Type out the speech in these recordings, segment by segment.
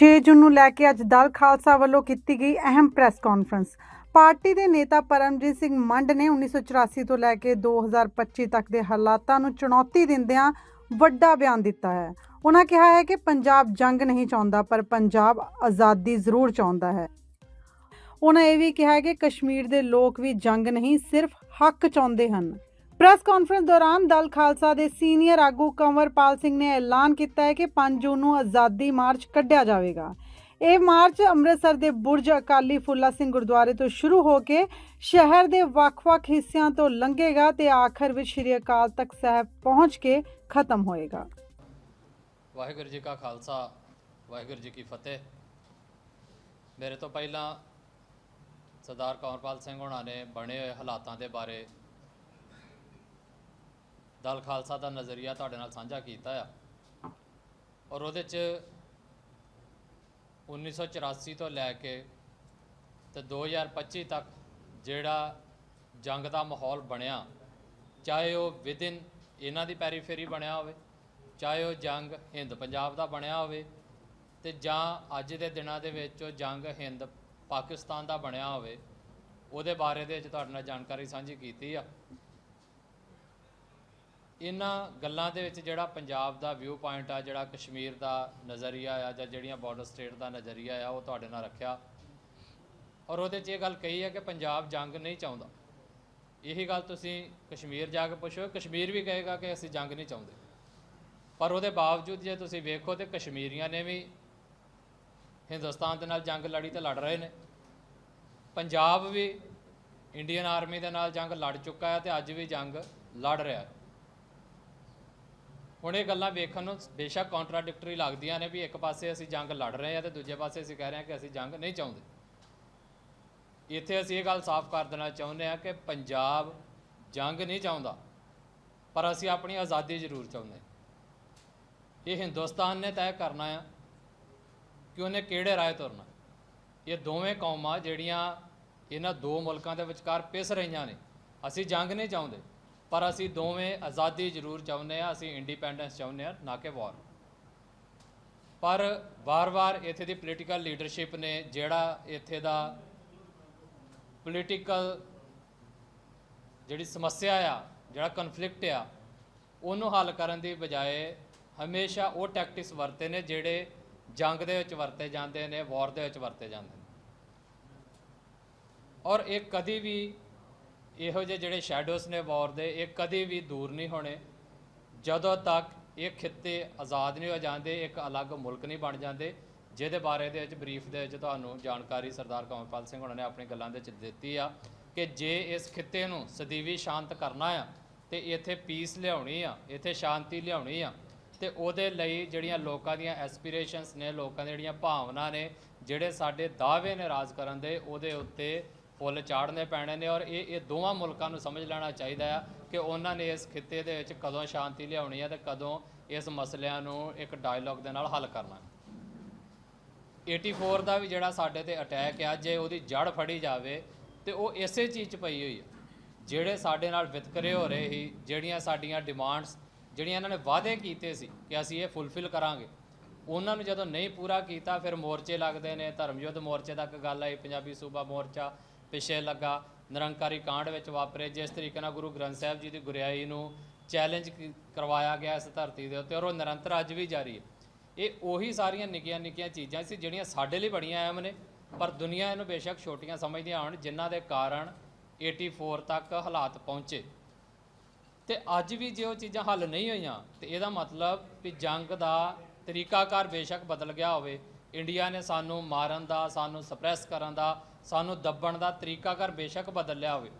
6 ਜੂਨ ਨੂੰ ਲੈ ਕੇ ਅੱਜ ਦਲ ਖਾਲਸਾ ਵੱਲੋਂ ਕੀਤੀ ਗਈ ਅਹਿਮ ਪ੍ਰੈਸ ਕਾਨਫਰੰਸ। ਪਾਰਟੀ ਦੇ ਨੇਤਾ ਪਰਮਜੀਤ ਸਿੰਘ ਮੰਡ ਨੇ 1984 ਤੋਂ ਲੈ ਕੇ 2025 ਤੱਕ ਦੇ ਹਾਲਾਤਾਂ ਨੂੰ ਚੁਣੌਤੀ ਦਿੰਦਿਆਂ ਵੱਡਾ ਬਿਆਨ ਦਿੱਤਾ ਹੈ। ਉਹਨਾਂ ਕਿਹਾ ਹੈ ਕਿ ਪੰਜਾਬ ਜੰਗ ਨਹੀਂ ਚਾਹੁੰਦਾ, ਪਰ ਪੰਜਾਬ ਆਜ਼ਾਦੀ ਜ਼ਰੂਰ ਚਾਹੁੰਦਾ ਹੈ। ਉਹਨਾਂ ਇਹ ਵੀ ਕਿਹਾ ਹੈ ਕਿ ਕਸ਼ਮੀਰ ਦੇ ਲੋਕ ਵੀ ਜੰਗ ਨਹੀਂ, ਸਿਰਫ ਹੱਕ ਚਾਹੁੰਦੇ ਹਨ। ਪ੍ਰੈਸ ਕਾਨਫਰੰਸ ਦੌਰਾਨ ਦਲ ਖਾਲਸਾ ਦੇ ਸੀਨੀਅਰ ਆਗੂ ਕੰਵਰਪਾਲ ਸਿੰਘ ਨੇ ਐਲਾਨ ਕੀਤਾ ਹੈ ਕਿ 5 ਜੂਨ ਨੂੰ ਆਜ਼ਾਦੀ ਮਾਰਚ ਕੱਢਿਆ ਜਾਵੇਗਾ। ਇਹ ਮਾਰਚ ਅੰਮ੍ਰਿਤਸਰ ਦੇ ਬੁਰਜ ਅਕਾਲੀ ਫੁੱਲਾ ਸਿੰਘ ਗੁਰਦੁਆਰੇ ਤੋਂ ਸ਼ੁਰੂ ਹੋ ਕੇ ਸ਼ਹਿਰ ਦੇ ਵੱਖ-ਵੱਖ ਹਿੱਸਿਆਂ ਤੋਂ ਲੰਘੇਗਾ ਤੇ ਆਖਰ ਵਿੱਚ ਸ੍ਰੀ ਅਕਾਲ ਤਖਤ ਸਾਹਿਬ ਪਹੁੰਚ ਕੇ ਖਤਮ ਹੋਏਗਾ। ਵਾਹਿਗੁਰੂ ਜੀ ਕਾ ਖਾਲਸਾ, ਵਾਹਿਗੁਰੂ ਜੀ ਕੀ ਫਤਿਹ। ਮੇਰੇ ਤੋਂ ਪਹਿਲਾਂ ਸਰਦਾਰ ਕੰਵਰਪਾਲ ਸਿੰਘ ਹੋਣਾ ਨੇ ਬਣੇ ਹੋਏ ਹਾਲਾਤਾਂ ਦੇ ਬਾਰੇ ਦਲ ਖਾਲਸਾ ਦਾ ਨਜ਼ਰੀਆ ਤੁਹਾਡੇ ਨਾਲ ਸਾਂਝਾ ਕੀਤਾ ਆ। ਔਰ ਉਹਦੇ ਚ 1984 ਤੋਂ ਲੈ ਕੇ ਤੇ 2025 ਤੱਕ ਜਿਹੜਾ ਜੰਗ ਦਾ ਮਾਹੌਲ ਬਣਿਆ, ਚਾਹੇ ਉਹ ਵਿਦਿਨ ਇਹਨਾਂ ਦੀ ਪੈਰੀਫੇਰੀ ਬਣਿਆ ਹੋਵੇ, ਚਾਹੇ ਉਹ ਜੰਗ ਹਿੰਦ ਪੰਜਾਬ ਦਾ ਬਣਿਆ ਹੋਵੇ ਤੇ ਜਾਂ ਅੱਜ ਦੇ ਦਿਨਾਂ ਦੇ ਵਿੱਚ ਉਹ ਜੰਗ ਹਿੰਦ ਪਾਕਿਸਤਾਨ ਦਾ ਬਣਿਆ ਹੋਵੇ, ਉਹਦੇ ਬਾਰੇ ਦੇ ਵਿੱਚ ਤੁਹਾਡੇ ਨਾਲ ਜਾਣਕਾਰੀ ਸਾਂਝੀ ਕੀਤੀ ਆ। ਇਹਨਾਂ ਗੱਲਾਂ ਦੇ ਵਿੱਚ ਜਿਹੜਾ ਪੰਜਾਬ ਦਾ ਵਿਊ ਪੁਆਇੰਟ ਆ, ਜਿਹੜਾ ਕਸ਼ਮੀਰ ਦਾ ਨਜ਼ਰੀਆ ਆ, ਜਾਂ ਜਿਹੜੀਆਂ ਬਾਰਡਰ ਸਟੇਟ ਦਾ ਨਜ਼ਰੀਆ ਆ, ਉਹ ਤੁਹਾਡੇ ਨਾਲ ਰੱਖਿਆ। ਔਰ ਉਹਦੇ 'ਚ ਇਹ ਗੱਲ ਕਹੀ ਹੈ ਕਿ ਪੰਜਾਬ ਜੰਗ ਨਹੀਂ ਚਾਹੁੰਦਾ। ਇਹੀ ਗੱਲ ਤੁਸੀਂ ਕਸ਼ਮੀਰ ਜਾ ਕੇ ਪੁੱਛੋ, ਕਸ਼ਮੀਰ ਵੀ ਕਹੇਗਾ ਕਿ ਅਸੀਂ ਜੰਗ ਨਹੀਂ ਚਾਹੁੰਦੇ। ਪਰ ਉਹਦੇ ਬਾਵਜੂਦ ਜੇ ਤੁਸੀਂ ਵੇਖੋ ਤੇ ਕਸ਼ਮੀਰੀਆਂ ਨੇ ਵੀ ਹਿੰਦੁਸਤਾਨ ਦੇ ਨਾਲ ਜੰਗ ਲੜੀ ਤੇ ਲੜ ਰਹੇ ਨੇ। ਪੰਜਾਬ ਵੀ ਇੰਡੀਅਨ ਆਰਮੀ ਦੇ ਨਾਲ ਜੰਗ ਲੜ ਚੁੱਕਾ ਹੈ ਤੇ ਅੱਜ ਵੀ ਜੰਗ ਲੜ ਰਿਹਾ ਹੈ। ਹੁਣ ਇਹ ਗੱਲਾਂ ਵੇਖਣ ਨੂੰ ਬੇਸ਼ੱਕ ਕੰਟਰਾਡਿਕਟਰੀ ਲੱਗਦੀਆਂ ਨੇ ਵੀ ਇੱਕ ਪਾਸੇ ਅਸੀਂ ਜੰਗ ਲੜ ਰਹੇ ਹਾਂ ਤੇ ਦੂਜੇ ਪਾਸੇ ਅਸੀਂ ਕਹਿ ਰਹੇ ਹਾਂ ਕਿ ਅਸੀਂ ਜੰਗ ਨਹੀਂ ਚਾਹੁੰਦੇ। ਇੱਥੇ ਅਸੀਂ ਇਹ ਗੱਲ ਸਾਫ਼ ਕਰ ਦੇਣਾ ਚਾਹੁੰਦੇ ਹਾਂ ਕਿ ਪੰਜਾਬ ਜੰਗ ਨਹੀਂ ਚਾਹੁੰਦਾ, ਪਰ ਅਸੀਂ ਆਪਣੀ ਆਜ਼ਾਦੀ ਜ਼ਰੂਰ ਚਾਹੁੰਦੇ ਇਹ ਹਿੰਦੁਸਤਾਨ ਨੇ ਤੈਅ ਕਰਨਾ ਆ ਕਿ ਉਹਨੇ ਕਿਹੜੇ ਰਾਏ ਤੁਰਨਾ। ਇਹ ਦੋਵੇਂ ਕੌਮਾਂ ਜਿਹੜੀਆਂ ਇਹਨਾਂ ਦੋ ਮੁਲਕਾਂ ਦੇ ਵਿਚਕਾਰ ਪਿਸ ਰਹੀਆਂ ਨੇ, ਅਸੀਂ ਜੰਗ ਨਹੀਂ ਚਾਹੁੰਦੇ। ਪਰ ਅਸੀਂ ਦੋਵੇਂ ਆਜ਼ਾਦੀ ਜ਼ਰੂਰ ਚਾਹੁੰਦੇ ਆ ਅਸੀਂ ਇੰਡੀਪੈਂਡੈਂਸ ਚਾਹੁੰਦੇ ਆ ਨਾ ਕਿ ਵਾਰ ਪਰ ਵਾਰ-ਵਾਰ ਇੱਥੇ ਦੀ ਪੋਲੀਟੀਕਲ ਲੀਡਰਸ਼ਿਪ ਨੇ ਜਿਹੜਾ ਇੱਥੇ ਦਾ ਪੋਲੀਟੀਕਲ ਜਿਹੜੀ ਸਮੱਸਿਆ ਆ, ਜਿਹੜਾ ਕਨਫਲਿਕਟ ਆ, ਉਹਨੂੰ ਹੱਲ ਕਰਨ ਦੀ ਬਜਾਏ ਹਮੇਸ਼ਾ ਉਹ ਟੈਕਟਿਕਸ ਵਰਤੇ ਨੇ ਜਿਹੜੇ ਜੰਗ ਦੇ ਵਿੱਚ ਵਰਤੇ ਜਾਂਦੇ ਨੇ ਵਾਰ ਦੇ ਵਿੱਚ ਵਰਤੇ ਜਾਂਦੇ ਨੇ। ਔਰ ਇਹ ਕਦੀ ਵੀ ਇਹੋ ਜਿਹੇ ਜਿਹੜੇ ਸ਼ੈਡੋਸ ਨੇ ਵਾਰ ਦੇ, ਇਹ ਕਦੇ ਵੀ ਦੂਰ ਨਹੀਂ ਹੋਣੇ। ਜਦੋਂ ਤੱਕ ਇਹ ਖਿੱਤੇ ਆਜ਼ਾਦ ਨਹੀਂ ਹੋ ਜਾਂਦੇ, ਇੱਕ ਅਲੱਗ ਮੁਲਕ ਨਹੀਂ ਬਣ ਜਾਂਦੇ, ਜਿਹਦੇ ਬਾਰੇ ਦੇ ਵਿੱਚ ਬਰੀਫ ਦੇ ਵਿੱਚ ਤੁਹਾਨੂੰ ਜਾਣਕਾਰੀ ਸਰਦਾਰ ਕੰਵਰਪਾਲ ਸਿੰਘ ਉਹਨਾਂ ਨੇ ਆਪਣੀ ਗੱਲਾਂ ਦੇ ਵਿੱਚ ਦਿੱਤੀ ਆ ਕਿ ਜੇ ਇਸ ਖਿੱਤੇ ਨੂੰ ਸਦੀਵੀ ਸ਼ਾਂਤ ਕਰਨਾ ਆ, ਤੇ ਇੱਥੇ ਪੀਸ ਲਿਆਉਣੀ ਆ, ਇੱਥੇ ਸ਼ਾਂਤੀ ਲਿਆਉਣੀ ਆ, ਤੇ ਉਹਦੇ ਲਈ ਜਿਹੜੀਆਂ ਲੋਕਾਂ ਦੀਆਂ ਐਸਪੀਰੇਸ਼ਨਸ ਨੇ, ਲੋਕਾਂ ਦੀਆਂ ਜਿਹੜੀਆਂ ਭਾਵਨਾ ਨੇ, ਜਿਹੜੇ ਸਾਡੇ ਦਾਅਵੇ ਨੇ ਰਾਜ ਕਰਨ ਦੇ, ਉਹਦੇ ਉੱਤੇ ਫੁੱਲ ਚਾੜਨੇ ਪੈਣੇ ਨੇ ਔਰ ਇਹ ਇਹ ਦੋਵਾਂ ਮੁਲਕਾਂ ਨੂੰ ਸਮਝ ਲੈਣਾ ਚਾਹੀਦਾ ਆ ਕਿ ਉਹਨਾਂ ਨੇ ਇਸ ਖਿੱਤੇ ਦੇ ਵਿੱਚ ਕਦੋਂ ਸ਼ਾਂਤੀ ਲਿਆਉਣੀ ਹੈ ਤੇ ਕਦੋਂ ਇਸ ਮਸਲਿਆਂ ਨੂੰ ਇੱਕ ਡਾਇਲੌਗ ਦੇ ਨਾਲ ਹੱਲ ਕਰਨਾ। ਹੈ 84 ਦਾ ਵੀ ਜਿਹੜਾ ਸਾਡੇ ਤੇ ਅਟੈਕ ਆ, ਜੇ ਉਹਦੀ ਜੜ ਫੜੀ ਜਾਵੇ ਤੇ ਉਹ ਇਸੇ ਚੀਜ਼ 'ਚ ਪਈ ਹੋਈ ਹੈ ਜਿਹੜੇ ਸਾਡੇ ਨਾਲ ਵਿਤਕਰੇ ਹੋ ਰਹੇ ਸੀ, ਜਿਹੜੀਆਂ ਸਾਡੀਆਂ ਡਿਮਾਂਡਸ ਜਿਹੜੀਆਂ ਇਹਨਾਂ ਨੇ ਵਾਅਦੇ ਕੀਤੇ ਸੀ ਕਿ ਅਸੀਂ ਇਹ ਫੁੱਲਫਿਲ ਕਰਾਂਗੇ, ਉਹਨਾਂ ਨੂੰ ਜਦੋਂ ਨਹੀਂ ਪੂਰਾ ਕੀਤਾ, ਫਿਰ ਮੋਰਚੇ ਲੱਗਦੇ ਨੇ, ਧਰਮਯੁੱਧ ਮੋਰਚੇ ਤੱਕ ਗੱਲ ਆਈ, ਪੰਜਾਬੀ ਸੂਬਾ ਮੋਰਚਾ ਪਿਛੇ ਲੱਗਾ। ਨਿਰੰਕਾਰੀ ਕਾਂਡ ਵਿੱਚ ਵਾਪਰੇ। ਜਿਸ ਤਰੀਕੇ ਨਾਲ ਗੁਰੂ ਗ੍ਰੰਥ ਸਾਹਿਬ ਜੀ ਦੀ ਗੁਰਿਆਈ ਨੂੰ ਚੈਲੰਜ ਕਰਵਾਇਆ ਗਿਆ ਇਸ ਧਰਤੀ ਦੇ ਉੱਤੇ ਔਰ ਉਹ ਨਿਰੰਤਰ ਅੱਜ ਵੀ ਜਾਰੀ ਹੈ। ਇਹ ਉਹੀ ਸਾਰੀਆਂ ਨਿੱਕੀਆਂ ਨਿੱਕੀਆਂ ਚੀਜ਼ਾਂ ਸੀ ਜਿਹੜੀਆਂ ਸਾਡੇ ਲਈ ਬੜੀਆਂ ਅਹਿਮ ਨੇ, ਪਰ ਦੁਨੀਆ ਇਹਨੂੰ ਬੇਸ਼ੱਕ ਛੋਟੀਆਂ ਸਮਝਦੀਆਂ ਹਨ, ਜਿਨ੍ਹਾਂ ਦੇ ਕਾਰਨ 84 ਤੱਕ ਹਾਲਾਤ ਪਹੁੰਚੇ। ਤੇ ਅੱਜ ਵੀ ਜੇ ਉਹ ਚੀਜ਼ਾਂ ਹੱਲ ਨਹੀਂ ਹੋਈਆਂ, ਤੇ ਇਹਦਾ ਮਤਲਬ ਵੀ ਜੰਗ ਦਾ ਤਰੀਕਾਕਾਰ ਬੇਸ਼ੱਕ ਬਦਲ ਗਿਆ ਹੋਵੇ। ਇੰਡੀਆ ਨੇ ਸਾਨੂੰ ਮਾਰਨ ਦਾ, ਸਾਨੂੰ ਸਪਰੈਸ ਕਰਨ ਦਾ ਸਾਨੂੰ ਦੱਬਣ ਦਾ ਤਰੀਕਾਕਾਰ ਬੇਸ਼ੱਕ ਬਦਲ ਲਿਆ ਹੋਵੇ,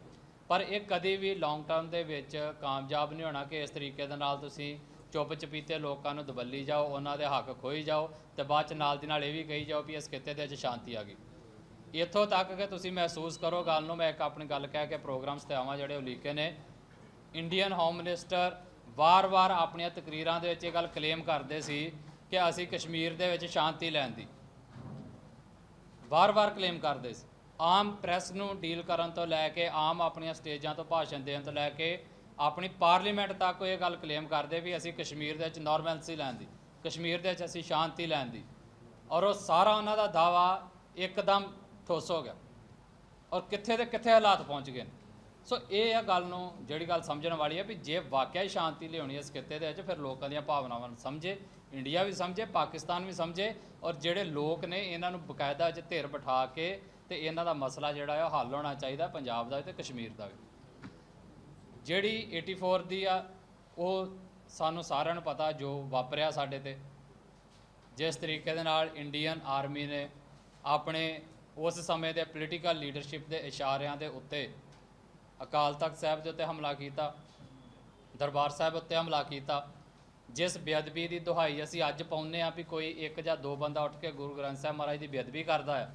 ਪਰ ਇਹ ਕਦੇ ਵੀ ਲੌਂਗ ਟਰਮ ਦੇ ਵਿੱਚ ਕਾਮਯਾਬ ਨਹੀਂ ਹੋਣਾ ਕਿ ਇਸ ਤਰੀਕੇ ਦੇ ਨਾਲ ਤੁਸੀਂ ਚੁੱਪ ਚਪੀਤੇ ਲੋਕਾਂ ਨੂੰ ਦਬੱਲੀ ਜਾਓ, ਉਹਨਾਂ ਦੇ ਹੱਕ ਖੋਈ ਜਾਓ ਤੇ ਬਾਅਦ ਚ ਨਾਲ ਦੀ ਨਾਲ ਇਹ ਵੀ ਕਹੀ ਜਾਓ ਵੀ ਇਸ ਖਿੱਤੇ ਦੇ ਵਿੱਚ ਸ਼ਾਂਤੀ ਆ ਗਈ। ਇੱਥੋਂ ਤੱਕ ਕਿ ਤੁਸੀਂ ਮਹਿਸੂਸ ਕਰੋ, ਗੱਲ ਨੂੰ ਮੈਂ ਇੱਕ ਆਪਣੀ ਗੱਲ ਕਹਿ ਕੇ ਪ੍ਰੋਗਰਾਮਸ ਤੇ ਆਵਾਂ ਜਿਹੜੇ ਉਲੀਕੇ ਨੇ ਇੰਡੀਅਨ ਹੋਮ ਮਿਨਿਸਟਰ ਵਾਰ-ਵਾਰ ਆਪਣੀਆਂ ਤਕਰੀਰਾਂ ਦੇ ਵਿੱਚ ਇਹ ਗੱਲ ਕਲੇਮ ਕਰਦੇ ਸੀ ਕਿ ਅਸੀਂ ਕਸ਼ਮੀਰ ਦੇ ਵਿੱਚ ਸ਼ਾਂਤੀ ਲੈਣ ਦੀ। ਵਾਰ-ਵਾਰ ਕਲੇਮ ਕਰਦੇ ਸੀ। ਆਮ ਪ੍ਰੈਸ ਨੂੰ ਡੀਲ ਕਰਨ ਤੋਂ ਲੈ ਕੇ ਆਮ ਆਪਣੀਆਂ ਸਟੇਜਾਂ ਤੋਂ ਭਾਸ਼ਣ ਦੇਣ ਤੋਂ ਲੈ ਕੇ ਆਪਣੀ ਪਾਰਲੀਮੈਂਟ ਤੱਕ ਉਹ ਇਹ ਗੱਲ ਕਲੇਮ ਕਰਦੇ ਵੀ ਅਸੀਂ ਕਸ਼ਮੀਰ ਦੇ ਵਿੱਚ ਨਾਰਮਲਸੀ ਲੈਣ ਦੀ, ਕਸ਼ਮੀਰ ਦੇ ਵਿੱਚ ਅਸੀਂ ਸ਼ਾਂਤੀ ਲੈਣ ਦੀ। ਔਰ ਉਹ ਸਾਰਾ ਉਹਨਾਂ ਦਾ ਦਾਵਾ ਇੱਕਦਮ ਠੋਸ ਹੋ ਗਿਆ ਔਰ ਕਿੱਥੇ ਤੇ ਕਿੱਥੇ ਹਾਲਾਤ ਪਹੁੰਚ ਗਏ ਨੇ। ਸੋ ਇਹ ਆ ਗੱਲ ਨੂੰ ਜਿਹੜੀ ਗੱਲ ਸਮਝਣ ਵਾਲੀ ਹੈ ਵੀ ਜੇ ਵਾਕਿਆ ਹੀ ਸ਼ਾਂਤੀ ਲਿਆਉਣੀ ਹੈ ਇਸ ਖਿੱਤੇ ਦੇ ਵਿੱਚ, ਫਿਰ ਲੋਕਾਂ ਦੀਆਂ ਭਾਵਨਾਵਾਂ ਨੂੰ ਸਮਝੇ, ਇੰਡੀਆ ਵੀ ਸਮਝੇ, ਪਾਕਿਸਤਾਨ ਵੀ ਸਮਝੇ ਔਰ ਜਿਹੜੇ ਲੋਕ ਨੇ ਇਹਨਾਂ ਨੂੰ ਬਕਾਇਦਾ ਵਿੱਚ ਧਿਰ ਬਿਠਾ ਕੇ ਤੇ ਇਹਨਾਂ ਦਾ ਮਸਲਾ ਜਿਹੜਾ ਆ, ਉਹ ਹੱਲ ਹੋਣਾ ਚਾਹੀਦਾ ਪੰਜਾਬ ਦਾ ਵੀ ਤੇ ਕਸ਼ਮੀਰ ਦਾ ਵੀ। ਜਿਹੜੀ 84 ਦੀ ਆ, ਉਹ ਸਾਨੂੰ ਸਾਰਿਆਂ ਨੂੰ ਪਤਾ ਜੋ ਵਾਪਰਿਆ ਸਾਡੇ ਤੇ। ਜਿਸ ਤਰੀਕੇ ਦੇ ਨਾਲ ਇੰਡੀਅਨ ਆਰਮੀ ਨੇ ਆਪਣੇ ਉਸ ਸਮੇਂ ਦੇ ਪੋਲੀਟੀਕਲ ਲੀਡਰਸ਼ਿਪ ਦੇ ਇਸ਼ਾਰਿਆਂ ਦੇ ਉੱਤੇ ਅਕਾਲ ਤਖਤ ਸਾਹਿਬ ਦੇ ਉੱਤੇ ਹਮਲਾ ਕੀਤਾ, ਦਰਬਾਰ ਸਾਹਿਬ ਉੱਤੇ ਹਮਲਾ ਕੀਤਾ। ਜਿਸ ਬੇਅਦਬੀ ਦੀ ਦੁਹਾਈ ਅਸੀਂ ਅੱਜ ਪਾਉਂਦੇ ਆ ਵੀ ਕੋਈ ਇੱਕ ਜਾਂ ਦੋ ਬੰਦਾ ਉੱਠ ਕੇ ਗੁਰੂ ਗ੍ਰੰਥ ਸਾਹਿਬ ਮਹਾਰਾਜ ਦੀ ਬੇਅਦਬੀ ਕਰਦਾ ਹੈ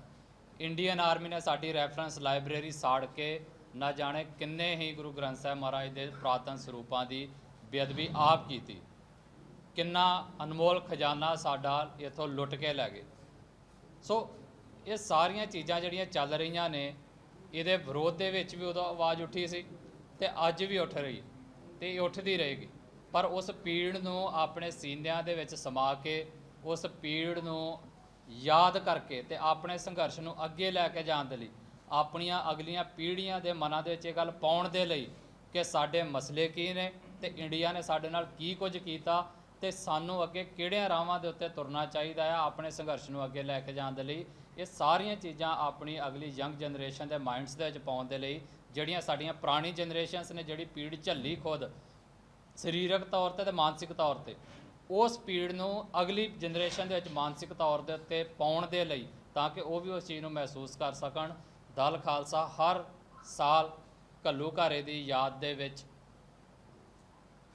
ਇੰਡੀਅਨ ਆਰਮੀ ਨੇ ਸਾਡੀ ਰੈਫਰੈਂਸ ਲਾਇਬ੍ਰੇਰੀ ਸਾੜ ਕੇ ਨਾ ਜਾਣੇ ਕਿੰਨੇ ਹੀ ਗੁਰੂ ਗ੍ਰੰਥ ਸਾਹਿਬ ਮਹਾਰਾਜ ਦੇ ਪ੍ਰਾਤਨ ਸਰੂਪਾਂ ਦੀ ਬੇਅਦਬੀ ਆਪ ਕੀਤੀ। ਕਿੰਨਾ ਅਨਮੋਲ ਖਜ਼ਾਨਾ ਸਾਡਾ ਇੱਥੋਂ ਲੁੱਟ ਕੇ ਲੈ ਗਏ। ਸੋ ਇਹ ਸਾਰੀਆਂ ਚੀਜ਼ਾਂ ਜਿਹੜੀਆਂ ਚੱਲ ਰਹੀਆਂ ਨੇ, ਇਹਦੇ ਵਿਰੋਧ ਦੇ ਵਿੱਚ ਵੀ ਉਦੋਂ ਆਵਾਜ਼ ਉੱਠੀ ਸੀ ਤੇ ਅੱਜ ਵੀ ਉੱਠ ਰਹੀ ਹੈ ਤੇ ਇਹ ਉੱਠਦੀ ਰਹੇਗੀ। ਪਰ ਉਸ ਪੀੜ ਨੂੰ ਆਪਣੇ ਸੀਨਿਆਂ ਦੇ ਵਿੱਚ ਸਮਾ ਕੇ ਉਸ ਪੀੜ ਨੂੰ ਯਾਦ ਕਰਕੇ ਤੇ ਆਪਣੇ ਸੰਘਰਸ਼ ਨੂੰ ਅੱਗੇ ਲੈ ਕੇ ਜਾਣ ਦੇ ਲਈ, ਆਪਣੀਆਂ ਅਗਲੀਆਂ ਪੀੜ੍ਹੀਆਂ ਦੇ ਮਨਾਂ ਦੇ ਵਿੱਚ ਇਹ ਗੱਲ ਪਾਉਣ ਦੇ ਲਈ ਕਿ ਸਾਡੇ ਮਸਲੇ ਕੀ ਨੇ ਤੇ ਇੰਡੀਆ ਨੇ ਸਾਡੇ ਨਾਲ ਕੀ ਕੁਝ ਕੀਤਾ ਤੇ ਸਾਨੂੰ ਅੱਗੇ ਕਿਹੜਿਆਂ ਰਾਹਾਂ ਦੇ ਉੱਤੇ ਤੁਰਨਾ ਚਾਹੀਦਾ ਆ ਆਪਣੇ ਸੰਘਰਸ਼ ਨੂੰ ਅੱਗੇ ਲੈ ਕੇ ਜਾਣ ਦੇ ਲਈ। ਇਹ ਸਾਰੀਆਂ ਚੀਜ਼ਾਂ ਆਪਣੀ ਅਗਲੀ ਯੰਗ ਜਨਰੇਸ਼ਨ ਦੇ ਮਾਈਂਡਸ ਦੇ ਵਿੱਚ ਪਾਉਣ ਦੇ ਲਈ, ਜਿਹੜੀਆਂ ਸਾਡੀਆਂ ਪੁਰਾਣੀ ਜਨਰੇਸ਼ਨਸ ਨੇ, ਜਿਹੜੀ ਪੀੜ ਝੱਲੀ ਖੁਦ, ਸਰੀਰਕ ਤੌਰ ਤੇ ਤੇ ਮਾਨਸਿਕ ਤੌਰ ਤੇ। ਉਸ ਪੀੜ ਨੂੰ ਅਗਲੀ ਜਨਰੇਸ਼ਨ ਦੇ ਵਿੱਚ ਮਾਨਸਿਕ ਤੌਰ ਦੇ ਉੱਤੇ ਪਾਉਣ ਦੇ ਲਈ ਤਾਂ ਕਿ ਉਹ ਵੀ ਉਸ ਚੀਜ਼ ਨੂੰ ਮਹਿਸੂਸ ਕਰ ਸਕਣ। ਦਲ ਖਾਲਸਾ ਹਰ ਸਾਲ ਘੱਲੂ ਘਾਰੇ ਦੀ ਯਾਦ ਦੇ ਵਿੱਚ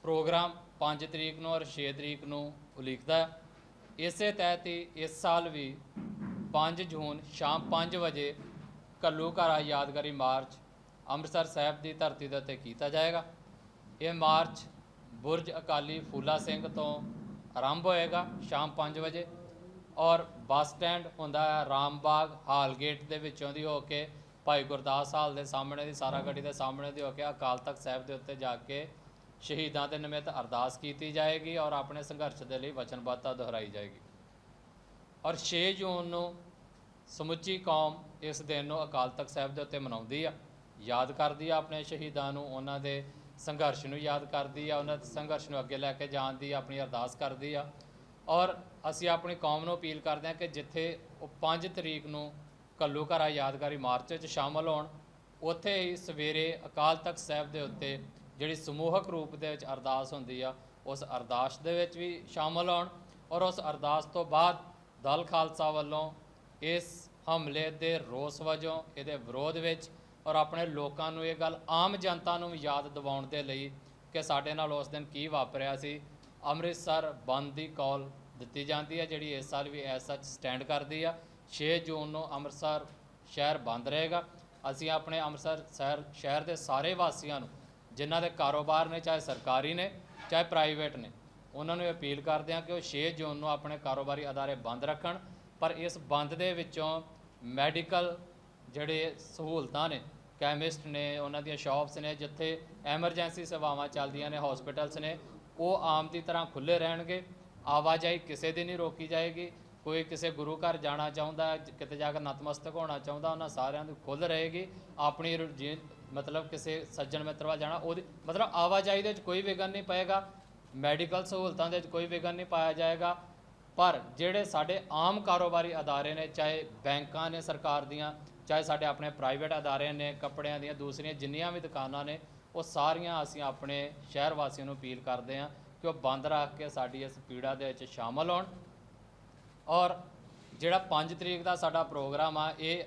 ਪ੍ਰੋਗਰਾਮ 5 ਤਰੀਕ ਨੂੰ ਔਰ 6 ਤਰੀਕ ਨੂੰ ਉਲੀਕਦਾ ਹੈ। ਇਸੇ ਤਹਿਤ ਹੀ ਇਸ ਸਾਲ ਵੀ 5 ਜੂਨ ਸ਼ਾਮ 5 ਵਜੇ ਘੱਲੂ ਘਾਰਾ ਯਾਦਗਾਰੀ ਮਾਰਚ ਅੰਮ੍ਰਿਤਸਰ ਸਾਹਿਬ ਦੀ ਧਰਤੀ ਦੇ ਉੱਤੇ ਕੀਤਾ ਜਾਏਗਾ। ਇਹ ਮਾਰਚ ਬੁਰਜ ਅਕਾਲੀ ਫੂਲਾ ਸਿੰਘ ਤੋਂ ਆਰੰਭ ਹੋਏਗਾ ਸ਼ਾਮ 5 ਵਜੇ ਔਰ ਬੱਸ ਸਟੈਂਡ ਹੁੰਦਾ ਹੈ ਰਾਮਬਾਗ ਹਾਲ ਗੇਟ ਦੇ ਵਿੱਚੋਂ ਦੀ ਹੋ ਕੇ ਭਾਈ ਗੁਰਦਾਸ ਹਾਲ ਦੇ ਸਾਹਮਣੇ ਦੀ, ਸਾਰਾ ਗੱਡੀ ਦੇ ਸਾਹਮਣੇ ਦੀ ਹੋ ਕੇ ਅਕਾਲ ਤਖਤ ਸਾਹਿਬ ਦੇ ਉੱਤੇ ਜਾ ਕੇ ਸ਼ਹੀਦਾਂ ਦੇ ਨਿਮਿਤ ਅਰਦਾਸ ਕੀਤੀ ਜਾਏਗੀ ਔਰ ਆਪਣੇ ਸੰਘਰਸ਼ ਦੇ ਲਈ ਵਚਨਬੱਧਤਾ ਦੁਹਰਾਈ ਜਾਏਗੀ। ਔਰ 6 ਜੂਨ ਨੂੰ ਸਮੁੱਚੀ ਕੌਮ ਇਸ ਦਿਨ ਨੂੰ ਅਕਾਲ ਤਖਤ ਸਾਹਿਬ ਦੇ ਉੱਤੇ ਮਨਾਉਂਦੀ ਆ। ਯਾਦ ਕਰਦੀ ਆ ਆਪਣੇ ਸ਼ਹੀਦਾਂ ਨੂੰ, ਉਹਨਾਂ ਦੇ ਸੰਘਰਸ਼ ਨੂੰ ਯਾਦ ਕਰਦੀ ਆ, ਉਹਨਾਂ ਦੇ ਸੰਘਰਸ਼ ਨੂੰ ਅੱਗੇ ਲੈ ਕੇ ਜਾਣ ਦੀ ਆਪਣੀ ਅਰਦਾਸ ਕਰਦੀ ਆ। ਔਰ ਅਸੀਂ ਆਪਣੀ ਕੌਮ ਨੂੰ ਅਪੀਲ ਕਰਦੇ ਹਾਂ ਕਿ ਜਿੱਥੇ ਉਹ 5 ਤਰੀਕ ਨੂੰ ਕੱਲੂ ਘਰਾ ਯਾਦਗਾਰੀ ਮਾਰਚ ਵਿੱਚ ਸ਼ਾਮਲ ਹੋਣ, ਉੱਥੇ ਹੀ ਸਵੇਰੇ ਅਕਾਲ ਤਖਤ ਸਾਹਿਬ ਦੇ ਉੱਤੇ ਜਿਹੜੀ ਸਮੂਹਕ ਰੂਪ ਦੇ ਵਿੱਚ ਅਰਦਾਸ ਹੁੰਦੀ ਆ, ਉਸ ਅਰਦਾਸ ਦੇ ਵਿੱਚ ਵੀ ਸ਼ਾਮਲ ਹੋਣ ਔਰ ਉਸ ਅਰਦਾਸ ਤੋਂ ਬਾਅਦ ਦਲ ਖਾਲਸਾ ਵੱਲੋਂ ਇਸ ਹਮਲੇ ਦੇ ਰੋਸ ਵਜੋਂ, ਇਹਦੇ ਵਿਰੋਧ ਵਿੱਚ ਔਰ ਆਪਣੇ ਲੋਕਾਂ ਨੂੰ ਇਹ ਗੱਲ ਆਮ ਜਨਤਾ ਨੂੰ ਵੀ ਯਾਦ ਦਿਵਾਉਣ ਦੇ ਲਈ ਕਿ ਸਾਡੇ ਨਾਲ ਉਸ ਦਿਨ ਕੀ ਵਾਪਰਿਆ ਸੀ। ਅੰਮ੍ਰਿਤਸਰ ਬੰਦ ਦੀ ਕਾਲ ਦਿੱਤੀ ਜਾਂਦੀ ਹੈ, ਜਿਹੜੀ ਇਸ ਸਾਲ ਵੀ ਐਸ ਸੱਚ ਸਟੈਂਡ ਕਰਦੀ ਆ। 6 ਜੂਨ ਨੂੰ ਅੰਮ੍ਰਿਤਸਰ ਸ਼ਹਿਰ ਬੰਦ ਰਹੇਗਾ। ਅਸੀਂ ਆਪਣੇ ਅੰਮ੍ਰਿਤਸਰ ਸ਼ਹਿਰ ਸ਼ਹਿਰ ਦੇ ਸਾਰੇ ਵਾਸੀਆਂ ਨੂੰ, ਜਿਨ੍ਹਾਂ ਦੇ ਕਾਰੋਬਾਰ ਨੇ, ਚਾਹੇ ਸਰਕਾਰੀ ਨੇ, ਚਾਹੇ ਪ੍ਰਾਈਵੇਟ ਨੇ, ਉਹਨਾਂ ਨੂੰ ਇਹ ਅਪੀਲ ਕਰਦੇ ਹਾਂ ਕਿ ਉਹ 6 ਜੂਨ ਨੂੰ ਆਪਣੇ ਕਾਰੋਬਾਰੀ ਅਦਾਰੇ ਬੰਦ ਰੱਖਣ। ਪਰ ਇਸ ਬੰਦ ਦੇ ਵਿੱਚੋਂ ਮੈਡੀਕਲ ਜਿਹੜੇ ਸਹੂਲਤਾਂ ਨੇ ਕੈਮਿਸਟ ਨੇ, ਉਹਨਾਂ ਦੀਆਂ ਸ਼ਾਪਸ ਨੇ, ਜਿੱਥੇ ਐਮਰਜੈਂਸੀ ਸੇਵਾਵਾਂ ਚੱਲਦੀਆਂ ਨੇ ਹਸਪੀਟਲਸ ਨੇ, ਉਹ ਆਮ ਦੀ ਤਰ੍ਹਾਂ ਖੁੱਲੇ ਰਹਿਣਗੇ, ਆਵਾਜਾਈ ਕਿਸੇ ਦੀ ਨਹੀਂ ਰੋਕੀ ਜਾਏਗੀ, ਕੋਈ ਕਿਸੇ ਗੁਰੂ ਘਰ ਜਾਣਾ ਚਾਹੁੰਦਾ, ਕਿਤੇ ਜਾ ਕੇ ਨਤਮਸਤਕ ਹੋਣਾ ਚਾਹੁੰਦਾ, ਉਹਨਾਂ ਸਾਰਿਆਂ ਨੂੰ ਖੁੱਲ ਰਹੇਗੀ, ਆਪਣੀ ਰੁਝੇ- ਮਤਲਬ ਕਿਸੇ ਸੱਜਣ ਮਿੱਤਰ ਵੱਲ ਜਾਣਾ, ਉਹਦੀ, ਮਤਲਬ ਆਵਾਜਾਈ ਦੇ ਵਿੱਚ ਕੋਈ ਵਿਘਨ ਨਹੀਂ ਪਏਗਾ ਮੈਡੀਕਲ ਸਹੂਲਤਾਂ ਦੇ ਵਿੱਚ ਕੋਈ ਵਿਘਨ ਨਹੀਂ ਪਾਇਆ ਜਾਏਗਾ, ਪਰ ਜਿਹੜੇ ਸਾਡੇ ਆਮ ਕਾਰੋਬਾਰੀ ਅਦਾਰੇ ਨੇ, ਚਾਹੇ ਬੈਂਕਾਂ ਨੇ ਸਰਕਾਰ ਦੀਆਂ ਚਾਹੇ ਸਾਡੇ ਆਪਣੇ ਪ੍ਰਾਈਵੇਟ ਅਦਾਰੇ ਨੇ, ਕੱਪੜਿਆਂ ਦੀਆਂ, ਦੂਸਰੀਆਂ ਜਿੰਨੀਆਂ ਵੀ ਦੁਕਾਨਾਂ ਨੇ, ਉਹ ਸਾਰੀਆਂ ਅਸੀਂ ਆਪਣੇ ਸ਼ਹਿਰ ਵਾਸੀਆਂ ਨੂੰ ਅਪੀਲ ਕਰਦੇ ਹਾਂ ਕਿ ਉਹ ਬੰਦ ਰੱਖ ਕੇ ਸਾਡੀ ਇਸ ਪੀੜਾ ਦੇ ਵਿੱਚ ਸ਼ਾਮਲ ਹੋਣ। ਔਰ ਜਿਹੜਾ 5 ਤਰੀਕ ਦਾ ਸਾਡਾ ਪ੍ਰੋਗਰਾਮ ਆ, ਇਹ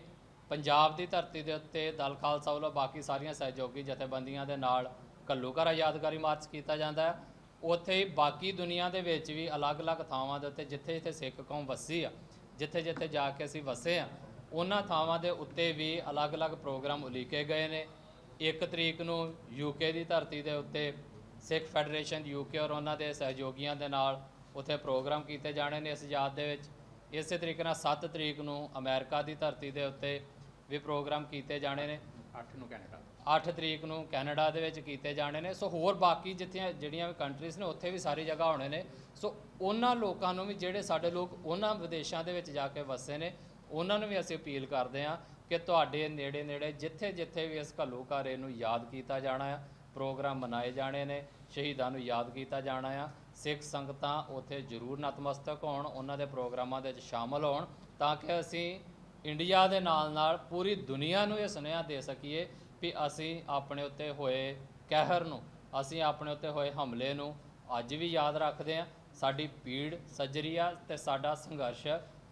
ਪੰਜਾਬ ਦੀ ਧਰਤੀ ਦੇ ਉੱਤੇ ਦਲ ਖਾਲਸਾ ਵੱਲੋਂ ਬਾਕੀ ਸਾਰੀਆਂ ਸਹਿਯੋਗੀ ਜਥੇਬੰਦੀਆਂ ਦੇ ਨਾਲ ਘੱਲੂਘਾਰਾ ਯਾਦਗਾਰੀ ਮਾਰਚ ਕੀਤਾ ਜਾਂਦਾ ਹੈ। ਉੱਥੇ ਹੀ ਬਾਕੀ ਦੁਨੀਆ ਦੇ ਵਿੱਚ ਵੀ ਅਲੱਗ-ਅਲੱਗ ਥਾਵਾਂ ਦੇ ਉੱਤੇ ਜਿੱਥੇ-ਜਿੱਥੇ ਸਿੱਖ ਕੌਮ ਵਸੀ ਆ, ਜਿੱਥੇ-ਜਿੱਥੇ ਜਾ ਕੇ ਅਸੀਂ ਵਸੇ ਆ ਉਹਨਾਂ ਥਾਵਾਂ ਦੇ ਉੱਤੇ ਵੀ ਅਲੱਗ-ਅਲੱਗ ਪ੍ਰੋਗਰਾਮ ਉਲੀਕੇ ਗਏ ਨੇ। 1 ਤਰੀਕ ਨੂੰ ਯੂਕੇ ਦੀ ਧਰਤੀ ਦੇ ਉੱਤੇ ਸਿੱਖ ਫੈਡਰੇਸ਼ਨ ਯੂਕੇ ਔਰ ਉਹਨਾਂ ਦੇ ਸਹਿਯੋਗੀਆਂ ਦੇ ਨਾਲ ਉੱਥੇ ਪ੍ਰੋਗਰਾਮ ਕੀਤੇ ਜਾਣੇ ਨੇ ਇਸ ਯਾਦ ਦੇ ਵਿੱਚ। ਇਸੇ ਤਰੀਕੇ ਨਾਲ 7 ਤਰੀਕ ਨੂੰ ਅਮਰੀਕਾ ਦੀ ਧਰਤੀ ਦੇ ਉੱਤੇ ਵੀ ਪ੍ਰੋਗਰਾਮ ਕੀਤੇ ਜਾਣੇ ਨੇ। 8 ਨੂੰ ਕੈਨੇਡਾ। 8 ਤਰੀਕ ਨੂੰ ਕੈਨੇਡਾ ਦੇ ਵਿੱਚ ਕੀਤੇ ਜਾਣੇ ਨੇ। ਸੋ ਹੋਰ ਬਾਕੀ ਜਿੱਥੇ ਜਿਹੜੀਆਂ ਵੀ ਕੰਟਰੀਜ਼ ਨੇ ਉੱਥੇ ਵੀ ਸਾਰੀ ਜਗ੍ਹਾ ਹੋਣੇ ਨੇ। ਸੋ ਉਹਨਾਂ ਲੋਕਾਂ ਨੂੰ ਵੀ ਜਿਹੜੇ ਸਾਡੇ ਲੋਕ ਉਹਨਾਂ ਵਿਦੇਸ਼ਾਂ ਦੇ ਵਿੱਚ ਜਾ ਕੇ ਵਸੇ ਨੇ ਉਹਨਾਂ ਨੂੰ ਵੀ ਅਸੀਂ ਅਪੀਲ ਕਰਦੇ ਹਾਂ ਕਿ ਤੁਹਾਡੇ ਨੇੜੇ ਨੇੜੇ ਜਿੱਥੇ ਜਿੱਥੇ ਵੀ ਇਸ ਘੱਲੂਘਾਰੇ ਨੂੰ ਯਾਦ ਕੀਤਾ ਜਾਣਾ ਆ, ਪ੍ਰੋਗਰਾਮ ਮਨਾਏ ਜਾਣੇ ਨੇ, ਸ਼ਹੀਦਾਂ ਨੂੰ ਯਾਦ ਕੀਤਾ ਜਾਣਾ ਆ, ਸਿੱਖ ਸੰਗਤਾਂ ਉੱਥੇ ਜ਼ਰੂਰ ਨਤਮਸਤਕ ਹੋਣ, ਉਹਨਾਂ ਦੇ ਪ੍ਰੋਗਰਾਮਾਂ ਦੇ ਵਿੱਚ ਸ਼ਾਮਲ ਹੋਣ, ਤਾਂ ਕਿ ਅਸੀਂ ਇੰਡੀਆ ਦੇ ਨਾਲ ਨਾਲ ਪੂਰੀ ਦੁਨੀਆ ਨੂੰ ਇਹ ਸੁਨੇਹਾ ਦੇ ਸਕੀਏ ਵੀ ਅਸੀਂ ਆਪਣੇ ਉੱਤੇ ਹੋਏ ਕਹਿਰ ਨੂੰ, ਅਸੀਂ ਆਪਣੇ ਉੱਤੇ ਹੋਏ ਹਮਲੇ ਨੂੰ ਅੱਜ ਵੀ ਯਾਦ ਰੱਖਦੇ ਹਾਂ। ਸਾਡੀ ਪੀੜ ਸੱਜਰੀ ਆ ਤੇ ਸਾਡਾ ਸੰਘਰਸ਼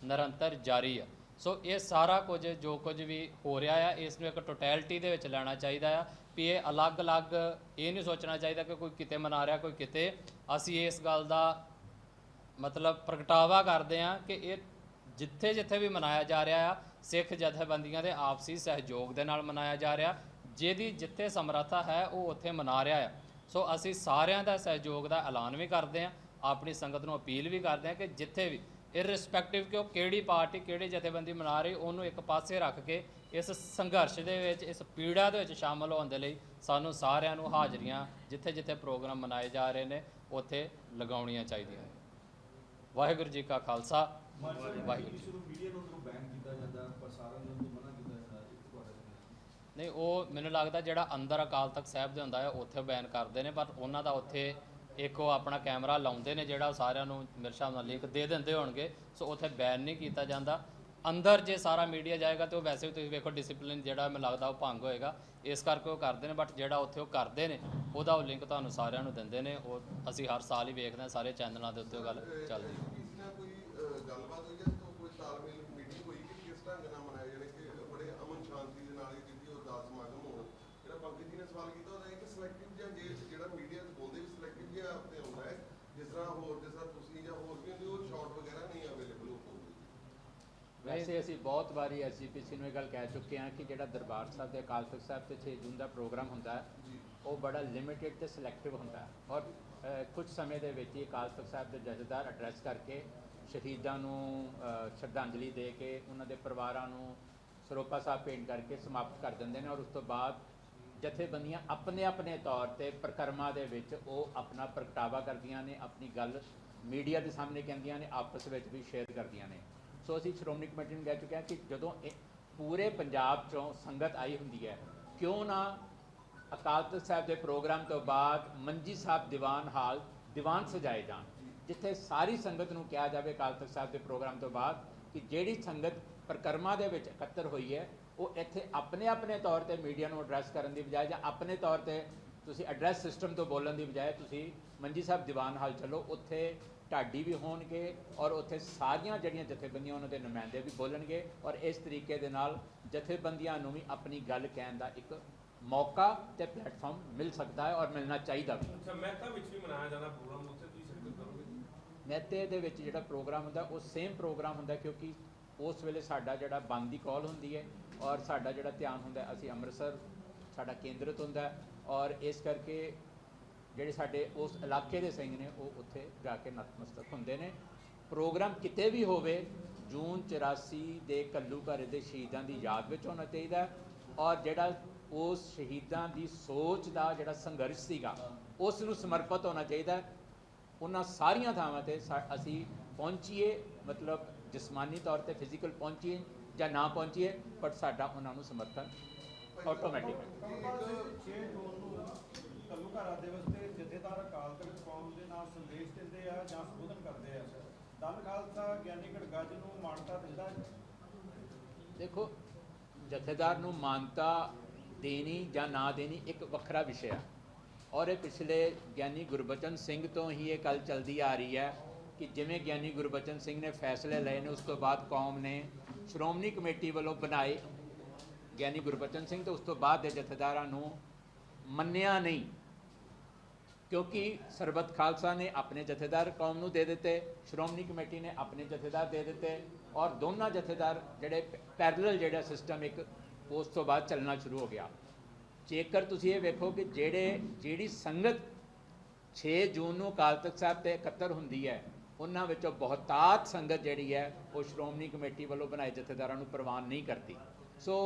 ਨਿਰੰਤਰ ਜਾਰੀ ਆ। ਸੋ ਇਹ ਸਾਰਾ ਕੁਝ, ਜੋ ਕੁਝ ਵੀ ਹੋ ਰਿਹਾ ਆ ਇਸ ਨੂੰ ਇੱਕ ਟੋਟੈਲਿਟੀ ਦੇ ਵਿੱਚ ਲੈਣਾ ਚਾਹੀਦਾ ਆ ਵੀ ਇਹ ਅਲੱਗ-ਅਲੱਗ ਇਹ ਨਹੀਂ ਸੋਚਣਾ ਚਾਹੀਦਾ ਕਿ ਕੋਈ ਕਿਤੇ ਮਨਾ ਰਿਹਾ, ਕੋਈ ਕਿਤੇ। ਅਸੀਂ ਇਸ ਗੱਲ ਦਾ ਮਤਲਬ ਪ੍ਰਗਟਾਵਾ ਕਰਦੇ ਆ ਕਿ ਇਹ ਜਿੱਥੇ ਜਿੱਥੇ ਵੀ ਮਨਾਇਆ ਜਾ ਰਿਹਾ ਆ, ਸਿੱਖ ਜਥੇਬੰਦੀਆਂ ਦੇ ਆਪਸੀ ਸਹਿਯੋਗ ਦੇ ਨਾਲ ਮਨਾਇਆ ਜਾ ਰਿਹਾ। ਜਿਹਦੀ ਜਿੱਥੇ ਸਮਰੱਥਾ ਹੈ, ਉਹ ਉੱਥੇ ਮਨਾ ਰਿਹਾ ਆ। ਸੋ ਅਸੀਂ ਸਾਰਿਆਂ ਦਾ ਸਹਿਯੋਗ ਦਾ ਐਲਾਨ ਵੀ ਕਰਦੇ ਆ ਆਪਣੀ ਸੰਗਤ ਨੂੰ ਅਪੀਲ ਵੀ ਕਰਦੇ ਆ ਕਿ ਜਿੱਥੇ ਵੀ ਇਰਰਿਸਪੈਕਟਿਵ ਕਿ ਉਹ ਕਿਹੜੀ ਪਾਰਟੀ ਕਿਹੜੀ ਜਥੇਬੰਦੀ ਮਨਾ ਰਹੀ, ਉਹਨੂੰ ਇੱਕ ਪਾਸੇ ਰੱਖ ਕੇ ਇਸ ਸੰਘਰਸ਼ ਦੇ ਵਿੱਚ, ਇਸ ਪੀੜਾ ਦੇ ਵਿੱਚ ਸ਼ਾਮਲ ਹੋਣ ਦੇ ਲਈ ਸਾਨੂੰ ਸਾਰਿਆਂ ਨੂੰ ਹਾਜ਼ਰੀਆਂ ਜਿੱਥੇ ਜਿੱਥੇ ਪ੍ਰੋਗਰਾਮ ਮਨਾਏ ਜਾ ਰਹੇ ਨੇ, ਉੱਥੇ ਲਗਾਉਣੀਆਂ ਚਾਹੀਦੀਆਂ ਨੇ। ਵਾਹਿਗੁਰੂ ਜੀ ਕਾ ਖਾਲਸਾ, ਵਾਹਿਗੁਰੂ ਜੀ ਮੀਡੀਆ ਨੂੰ ਬੈਨ ਕੀਤਾ ਜਾਂਦਾ ਪ੍ਰਸਾਰਣ ਨੂੰ ਮਨਾ ਕੀਤਾ ਜਾਂਦਾ ਨਹੀਂ, ਉਹ ਮੈਨੂੰ ਲੱਗਦਾ ਜਿਹੜਾ ਅੰਦਰ ਅਕਾਲ ਤਖਤ ਸਾਹਿਬ ਦੇ ਹੁੰਦਾ ਹੈ, ਉੱਥੇ ਬੈਨ ਕਰਦੇ ਨੇ, ਪਰ ਉਹਨਾਂ ਦਾ ਉੱਥੇ ਇੱਕ ਉਹ ਆਪਣਾ ਕੈਮਰਾ ਲਾਉਂਦੇ ਨੇ ਜਿਹੜਾ ਉਹ ਸਾਰਿਆਂ ਨੂੰ ਮੇਰੇ ਹਿਸਾਬ ਨਾਲ ਲਿੰਕ ਦੇ ਦਿੰਦੇ ਹੋਣਗੇ, ਸੋ ਉੱਥੇ ਬੈਨ ਨਹੀਂ ਕੀਤਾ ਜਾਂਦਾ। ਅੰਦਰ ਜੇ ਸਾਰਾ ਮੀਡੀਆ ਜਾਏਗਾ ਤੇ ਉਹ ਵੈਸੇ ਵੀ ਤੁਸੀਂ ਵੇਖੋ ਡਿਸਪਲਿਨ ਜਿਹੜਾ ਮੈਨੂੰ ਲੱਗਦਾ ਉਹ ਭੰਗ ਹੋਏਗਾ। ਇਸ ਕਰਕੇ ਉਹ ਕਰਦੇ ਨੇ ਬਟ ਜਿਹੜਾ ਉੱਥੇ ਉਹ ਕਰਦੇ ਨੇ, ਉਹਦਾ ਉਹ ਲਿੰਕ ਤੁਹਾਨੂੰ ਸਾਰਿਆਂ ਨੂੰ ਦਿੰਦੇ ਨੇ। ਉਹ ਅਸੀਂ ਹਰ ਸਾਲ ਹੀ ਵੇਖਦੇ ਹਾਂ, ਸਾਰੇ ਚੈਨਲਾਂ ਦੇ ਉੱਤੇ ਉਹ ਗੱਲ ਚੱਲਦੀ। ਹੈ ਕਿਸੇ ਨਾਲ ਕੋਈ ਅਹ, ਗੱਲਬਾਤ ਹੋਈ ਹੈ ਤਾਂ ਕੋਈ ਤਾਲਮੇਲ ਮੀਟਿੰਗ ਹੋਈ ਕਿ ਕਿਸ ਢੰਗ ਨਾਲ ਮਨਾਇਆ ਜਾਣੇ ਕਿ ਬੜੇ ਅਮਨ ਸ਼ਾਂਤੀ ਦੇ ਨਾਲ ਇਹ ਕੀਤੀ ਉਹ ਦਾਸ ਸਮਾਗਮ ਹੋਣ ਜਿਹੜਾ ਪੰਕਜ ਜੀ ਨੇ ਸਵਾਲ ਕੀਤਾ ਉਹਦਾ ਇਹ ਕਿ ਸਿਲੈਕਟਿਵ ਜਾਂ ਜੇ ਜਿਹੜਾ ਮੀਡੀਆ ਚ ਬੋਲਦੇ ਵੀ ਸਿਲੈਕਟਿਵ ਜਿਹਾ ਤੇ ਆਉਂਦਾ ਹੈ ਜਿਸ ਤਰ੍ਹਾਂ ਹੋਰ ਜਿਸ ਤਰ੍ਹਾਂ ਤੁਸੀਂ ਜਾਂ ਹੋਰ ਵੀ ਹੁੰਦੇ ਉਹ ਸ਼ਾਰਟ ਵਗੈਰਾ ਨਹੀਂ ਅਵੇਲੇਬਲ ਹੋ ਪਾਉਂਦੇ ਵੈਸੇ ਅਸੀਂ ਬਹੁਤ ਵਾਰੀ ਐਸਜੀਪੀਸੀ ਨੂੰ ਇਹ ਗੱਲ ਕਹਿ ਚੁੱਕੇ ਹਾਂ ਕਿ ਜਿਹੜਾ ਦਰਬਾਰ ਸਾਹਿਬ ਦੇ ਅਕਾਲ ਤਖਤ ਸਾਹਿਬ ਤੇ 6 ਜੂਨ ਦਾ ਪ੍ਰੋਗਰਾਮ ਹੁੰਦਾ ਉਹ ਬੜਾ ਲਿਮਿਟਿਡ ਤੇ ਸਿਲੈਕਟਿਵ ਹੁੰਦਾ ਔਰ ਅ, ਕੁਝ ਸਮੇਂ ਦੇ ਵਿੱਚ ਹੀ ਅਕਾਲ ਤਖਤ ਸਾਹਿਬ ਦੇ ਜਥੇਦਾਰ ਐਡਰੈਸ ਕਰਕੇ ਸ਼ਹੀਦਾਂ ਨੂੰ ਸ਼ਰਧਾਂਜਲੀ ਦੇ ਕੇ ਉਹਨਾਂ ਦੇ ਪਰਿਵਾਰਾਂ ਨੂੰ ਸਰੋਪਾ ਸਾਹਿਬ ਭੇਂਟ ਕਰਕੇ ਸਮਾਪਤ ਕਰ ਦਿੰਦੇ ਨੇ ਔਰ ਉਸ ਤੋਂ ਬਾਅਦ ਜਥੇਬੰਦੀਆਂ ਆਪਣੇ ਆਪਣੇ ਤੌਰ ਤੇ ਪ੍ਰਕਰਮਾਂ ਦੇ ਵਿੱਚ ਉਹ ਆਪਣਾ ਪ੍ਰਗਟਾਵਾ ਕਰਦੀਆਂ ਨੇ ਆਪਣੀ ਗੱਲ ਮੀਡੀਆ ਦੇ ਸਾਹਮਣੇ ਕਹਿੰਦੀਆਂ ਨੇ ਆਪਸ ਵਿੱਚ ਵੀ ਸ਼ੇਅਰ ਕਰਦੀਆਂ ਨੇ। ਸੋ ਅਸੀਂ ਸ਼੍ਰੋਮਣੀ ਕਮੇਟੀ ਨੂੰ ਕਹਿ ਚੁੱਕੇ ਹਾਂ ਕਿ ਜਦੋਂ ਇਹ ਪੂਰੇ ਪੰਜਾਬ ਚੋਂ ਸੰਗਤ ਆਈ ਹੁੰਦੀ ਹੈ, ਕਿਉਂ ਨਾ ਅਕਾਲ ਤਖਤ ਸਾਹਿਬ ਦੇ ਪ੍ਰੋਗਰਾਮ ਤੋਂ ਬਾਅਦ ਮੰਜੀ ਸਾਹਿਬ ਦੀਵਾਨ ਹਾਲ ਦੀਵਾਨ ਸਜਾਏ ਜਾਣ, ਜਿੱਥੇ ਸਾਰੀ ਸੰਗਤ ਨੂੰ ਕਿਹਾ ਜਾਵੇ ਅਕਾਲ ਤਖਤ ਸਾਹਿਬ ਦੇ ਪ੍ਰੋਗਰਾਮ ਤੋਂ ਬਾਅਦ ਕਿ ਜਿਹੜੀ ਸੰਗਤ ਪ੍ਰਕਰਮਾ ਦੇ ਵਿੱਚ ਇਕੱਤਰ ਹੋਈ ਹੈ, ਉਹ ਇੱਥੇ ਆਪਣੇ ਆਪਣੇ ਤੌਰ ਤੇ ਮੀਡੀਆ ਨੂੰ ਐਡਰੈਸ ਕਰਨ ਦੀ ਬਜਾਏ ਜਾਂ ਆਪਣੇ ਤੌਰ ਤੇ ਤੁਸੀਂ ਐਡਰੈਸ ਸਿਸਟਮ ਤੋਂ ਬੋਲਣ ਦੀ ਬਜਾਏ ਤੁਸੀਂ ਮੰਜੀ ਸਾਹਿਬ ਦੀਵਾਨ ਹਾਲ ਚੱਲੋ, ਉੱਥੇ ਢਾਡੀ ਵੀ ਹੋਣਗੇ ਔਰ ਉੱਥੇ ਸਾਰੀਆਂ ਜਿਹੜੀਆਂ ਜਥੇਬੰਦੀਆਂ ਉਹਨਾਂ ਦੇ ਨੁਮਾਇੰਦੇ ਵੀ ਬੋਲਣਗੇ ਔਰ ਇਸ ਤਰੀਕੇ ਦੇ ਨਾਲ ਜਥੇਬੰਦੀਆਂ ਨੂੰ ਵੀ ਆਪਣੀ ਗੱਲ ਕਹਿਣ ਦਾ ਇੱਕ ਮੌਕਾ ਤੇ ਪਲੇਟਫਾਰਮ ਮਿਲ ਸਕਦਾ ਹੈ ਔਰ ਮਿਲਣਾ ਚਾਹੀਦਾ ਵੀ। ਅੱਛਾ ਮਹਿਤਾ ਵਿੱਚ ਵੀ ਮਨਾਇਆ ਜਾਣਾ ਪ੍ਰੋਗਰਾਮ ਉੱਥੇ ਤੁਸੀਂ ਸ਼ਿਰਕਤ ਕਰੋਗੇ? ਮਹਿਤੇ ਦੇ ਵਿੱਚ ਜਿਹੜਾ ਪ੍ਰੋਗਰਾਮ ਹੁੰਦਾ ਉਹ ਸੇਮ ਪ੍ਰੋਗਰਾਮ ਹੁੰਦਾ ਕਿਉਂਕਿ ਉਸ ਵੇਲੇ ਸਾਡਾ ਜਿਹੜਾ ਬੰਦ ਦੀ ਕਾਲ ਹੁੰਦੀ ਹੈ ਔਰ ਸਾਡਾ ਜਿਹੜਾ ਧਿਆਨ ਹੁੰਦਾ ਅਸੀਂ ਅੰਮ੍ਰਿਤਸਰ ਸਾਡਾ ਕੇਂਦਰਿਤ ਹੁੰਦਾ ਔਰ ਇਸ ਕਰਕੇ ਜਿਹੜੇ ਸਾਡੇ ਉਸ ਇਲਾਕੇ ਦੇ ਸਿੰਘ ਨੇ, ਉਹ ਉੱਥੇ ਜਾ ਕੇ ਨਤਮਸਤਕ ਹੁੰਦੇ ਨੇ। ਪ੍ਰੋਗਰਾਮ ਕਿਤੇ ਵੀ ਹੋਵੇ, ਜੂਨ 84 ਦੇ ਕੱਲੂਘਾਰੇ ਦੇ ਸ਼ਹੀਦਾਂ ਦੀ ਯਾਦ ਵਿੱਚ ਹੋਣਾ ਚਾਹੀਦਾ ਔਰ ਜਿਹੜਾ ਉਸ ਸ਼ਹੀਦਾਂ ਦੀ ਸੋਚ ਦਾ ਜਿਹੜਾ ਸੰਘਰਸ਼ ਸੀਗਾ, ਉਸ ਨੂੰ ਸਮਰਪਿਤ ਹੋਣਾ ਚਾਹੀਦਾ ਉਹਨਾਂ ਸਾਰੀਆਂ ਥਾਵਾਂ ਤੇ ਸਾ- ਅਸੀਂ ਪਹੁੰਚੀਏ, ਮਤਲਬ ਜਿਸਮਾਨੀ ਤੌਰ ਤੇ ਫਿਜ਼ੀਕਲ ਪਹੁੰਚੀਏ ਜਾਂ ਨਾ ਪਹੁੰਚੀਏ, ਪਰ ਸਾਡਾ ਉਹਨਾਂ ਨੂੰ ਸਮਰਥਨ ਆਟੋਮੈਟਿਕ ਛੇ ਦਿਵਸ ਤੇ ਜਥੇਦਾਰ ਅਕਾਲ ਤਖਤ ਕੌਮ ਦੇ ਨਾਲ ਸੰਦੇਸ਼ ਦਿੰਦੇ ਆ ਜਾਂ ਸੰਬੋਧਨ ਕਰਦੇ ਆ ਦਲ ਖਾਲਸਾ ਗਿਆਨੀ ਗੜਗੱਜ ਨੂੰ ਮਾਨਤਾ ਦਿੰਦਾ ਦੇਖੋ, ਜਥੇਦਾਰ ਨੂੰ ਮਾਨਤਾ ਦੇਣੀ ਜਾਂ ਨਾ ਦੇਣੀ ਇੱਕ ਵੱਖਰਾ ਵਿਸ਼ਾ ਹੈ। ਔਰ ਇਹ ਪਿਛਲੇ ਗਿਆਨੀ ਗੁਰਬਚਨ ਸਿੰਘ ਤੋਂ ਹੀ ਇਹ ਗੱਲ ਚਲਦੀ ਆ ਰਹੀ ਹੈ ਕਿ ਜਿਵੇਂ ਗਿਆਨੀ ਗੁਰਬਚਨ ਸਿੰਘ ਨੇ ਫੈਸਲੇ ਲਏ ਨੇ, ਉਸ ਤੋਂ ਬਾਅਦ ਕੌਮ ਨੇ ਸ਼੍ਰੋਮਣੀ ਕਮੇਟੀ ਵੱਲੋਂ ਬਣਾਏ ਗਿਆਨੀ ਗੁਰਬਚਨ ਸਿੰਘ ਤੇ ਉਸ ਤੋਂ ਬਾਅਦ ਦੇ ਜਥੇਦਾਰਾਂ ਨੂੰ ਮੰਨਿਆ ਨਹੀਂ। ਕਿਉਂਕਿ ਸਰਬਤ ਖਾਲਸਾ ਨੇ ਆਪਣੇ ਜਥੇਦਾਰ ਕੌਮ ਨੂੰ ਦੇ ਦਿੱਤੇ, ਸ਼੍ਰੋਮਣੀ ਕਮੇਟੀ ਨੇ ਆਪਣੇ ਜਥੇਦਾਰ ਦੇ ਦਿੱਤੇ ਔਰ ਦੋਨਾਂ ਜਥੇਦਾਰ ਜਿਹੜੇ ਪੈਰਲਲ ਜਿਹੜਾ ਸਿਸਟਮ ਇੱਕ ਉਸ ਤੋਂ ਬਾਅਦ ਚੱਲਣਾ ਸ਼ੁਰੂ ਹੋ ਗਿਆ। ਜੇਕਰ ਤੁਸੀਂ ਇਹ ਵੇਖੋ ਕਿ ਜਿਹੜੇ, ਜਿਹੜੀ ਸੰਗਤ 6 ਜੂਨ ਨੂੰ ਅਕਾਲ ਤਖਤ ਸਾਹਿਬ ਤੇ ਇਕੱਤਰ ਹੁੰਦੀ ਹੈ, ਉਹਨਾਂ ਵਿੱਚੋਂ ਬਹੁਤਾਤ ਸੰਗਤ ਜਿਹੜੀ ਹੈ ਉਹ ਸ਼੍ਰੋਮਣੀ ਕਮੇਟੀ ਵੱਲੋਂ ਬਣਾਏ ਜਥੇਦਾਰਾਂ ਨੂੰ ਪ੍ਰਵਾਨ ਨਹੀਂ ਕਰਦੀ। ਸੋ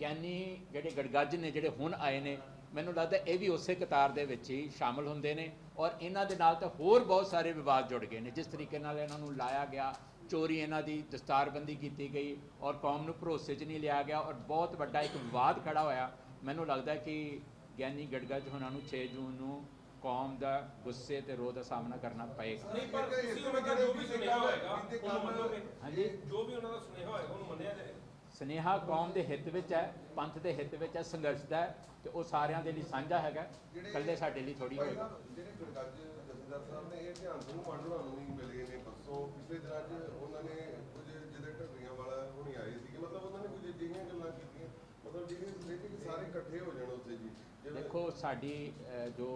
ਗਿਆਨੀ ਜਿਹੜੇ ਗੜਗੱਜ ਨੇ, ਜਿਹੜੇ ਹੁਣ ਆਏ ਨੇ ਮੈਨੂੰ ਲੱਗਦਾ ਇਹ ਵੀ ਉਸੇ ਕਤਾਰ ਦੇ ਵਿੱਚ ਹੀ ਸ਼ਾਮਲ ਹੁੰਦੇ ਨੇ ਔਰ ਇਹਨਾਂ ਦੇ ਨਾਲ ਤਾਂ ਹੋਰ ਬਹੁਤ ਸਾਰੇ ਵਿਵਾਦ ਜੁੜ ਗਏ ਨੇ। ਜਿਸ ਤਰੀਕੇ ਨਾਲ ਇਹਨਾਂ ਨੂੰ ਲਾਇਆ ਗਿਆ ਚੋਰੀ ਇਹਨਾਂ ਦੀ ਦਸਤਾਰਬੰਦੀ ਕੀਤੀ ਗਈ ਔਰ ਕੌਮ ਨੂੰ ਭਰੋਸੇ 'ਚ ਨਹੀਂ ਲਿਆ ਗਿਆ ਔਰ ਬਹੁਤ ਵੱਡਾ ਇੱਕ ਵਿਵਾਦ ਖੜਾ ਹੋਇਆ। ਮੈਨੂੰ ਲੱਗਦਾ ਕਿ ਗਿਆਨੀ ਗੜਗੱਜ ਉਹਨਾਂ ਨੂੰ 6 ਜੂਨ ਨੂੰ ਕੌਮ ਦਾ ਗੁੱਸੇ ਤੇ ਰੋਹ ਦਾ ਸਾਹਮਣਾ ਕਰਨਾ ਪਏਗਾ। ਨਹੀਂ ਪਰ ਤੁਸੀਂ ਉਹਨਾਂ ਦਾ ਜੋ ਵੀ ਸੁਨੇਹਾ ਹੋਏਗਾ ਉਹਨੂੰ ਮੰਨੋਗੇ ਹਾਂਜੀ ਜੋ ਵੀ ਉਹਨਾਂ ਦਾ ਸੁਨੇਹਾ ਹੋਏਗਾ ਉਹਨੂੰ ਮੰਨਿਆ ਜਾਏਗਾ। ਸਨੇਹਾ ਕੌਮ ਦੇ ਹਿੱਤ ਵਿੱਚ ਹੈ ਪੰਥ ਦੇ ਹਿੱਤ ਵਿੱਚ ਹੈ ਸੰਘਰਸ਼ ਦਾ ਤੇ ਉਹ ਸਾਰਿਆਂ ਦੇ ਲਈ ਸਾਂਝਾ ਹੈਗਾ। ਇਕੱਲੇ ਸਾਡੇ ਲਈ ਥੋੜੀ ਹੋਏਗਾ। ਜਿਹੜੇ ਗੜਗੱਜ ਜਥੇਦਾਰ ਸਾਹਿਬ ਨੇ ਇਹ ਧਿਆਨ ਸਿੰਘ ਮੰਡਲਾ ਨੂੰ ਮਿਲੇ ਨੇ ਪਰਸੋਂ ਪਿਛਲੇ ਦਿਨਾਂ 'ਚ ਉਹਨਾਂ ਨੇ ਕੁਝ ਜਿਹਦੇ ਢੱਡੀਆਂ ਵਾਲਾ ਹੁਣੀ ਆਏ ਸੀਗੇ ਮਤਲਬ ਉਹਨਾਂ ਨੇ ਕੁਝ ਅਜਿਹੀਆਂ ਗੱਲਾਂ ਕੀਤੀਆਂ ਮਤਲਬ ਜਿਹੜੀਆਂ ਸੋਚੇ ਕਿ ਸਾਰੇ ਇਕੱਠੇ ਹੋ ਜਾਣ ਉੱਥੇ ਜੀ। ਦੇਖੋ ਸਾਡੀ ਜੋ